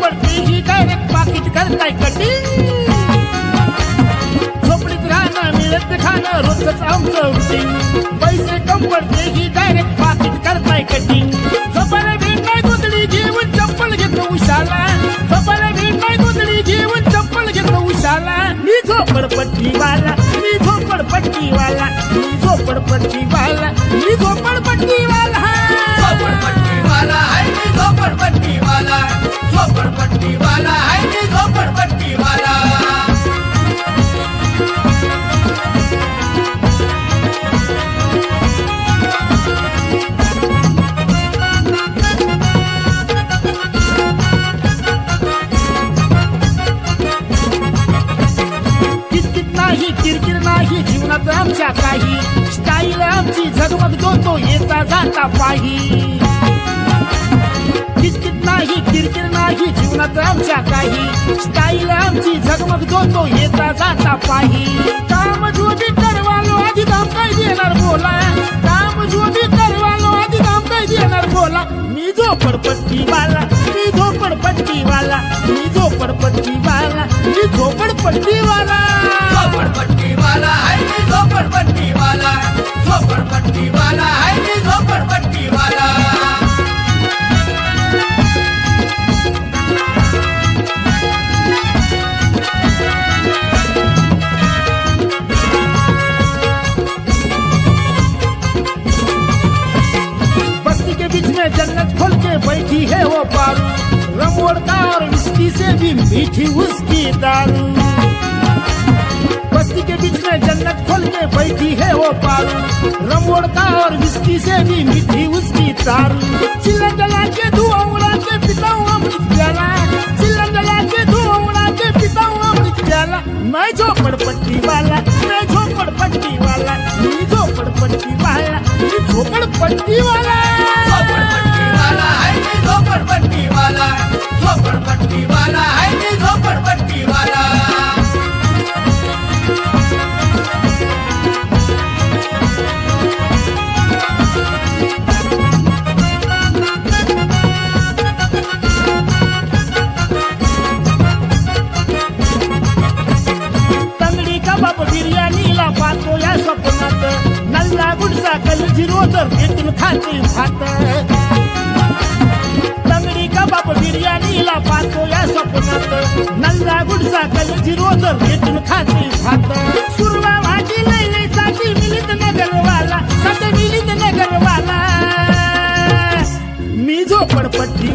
वरती ही डायरेक्ट पाकिट करताय कटिंग झोपडीत राहणं मिळत खाणं रोजच आमचं रुटीन पैसे कंपडते ही डायरेक्ट पाकिट करताय कटिंग झोपायला भेट नाही गोंधळी घेऊन चप्पल घेतो उशाला. झोपायला भेट नाही गोंधळी घेऊन चप्पल घेतो उशाला. मी झोपडपट्टीवाला मी झोपडपट्टीवाला मी झोपडपट्टीवाला. नाही आमच्या काही. स्टाईल आमची झगमग तो येता जाता पाही किटकिट नाही किरकिर नाही जीवनात आमच्या काही. स्टाईल आमची झगमग तो येता जाता पाही काम जो करवालो आधी काम काय देणार बोला. काम जो करवालो आधी काम काय देणार बोला. मी झोपडपट्टी वाला मी झोपडपट्टी वाला मी झोपडपट्टी वाला मी झोपडपट्टी वाला झोपडपट्टी वाला है मी झोपडपट्टी वाला बस्ती के बीच में जन्नत खोल के बैठी है वो पारू। रमोड़ का से भी मीठी उसकी दारू। के बैठी है वो हो पारू. रमोड़ का और विस्की से भी मीठी उसकी तारू. चिल्ला जला के धुआं उड़ा के पिता हुआ अमृत प्याला चिल्ला जला के धुआं उड़ा के पिता हुआ अमृत प्याला मैं झोपड़पट्टी वाला मैं झोपड़पट्टी वाला मैं झोपड़पट्टी वाला मैं झोपड़पट्टी वाला. गुडसा तर रोजर खाते भात. तंगडी कबाब बिर्याणीला पाहतो या स्वप्नात. नल्ला गुडसा कलजी तर भेटून खाते भात. सुरवा भाजी लय लयसाठी मिलित नगरवाला सत मिलित नगरवाला. मी झोपडपट्टी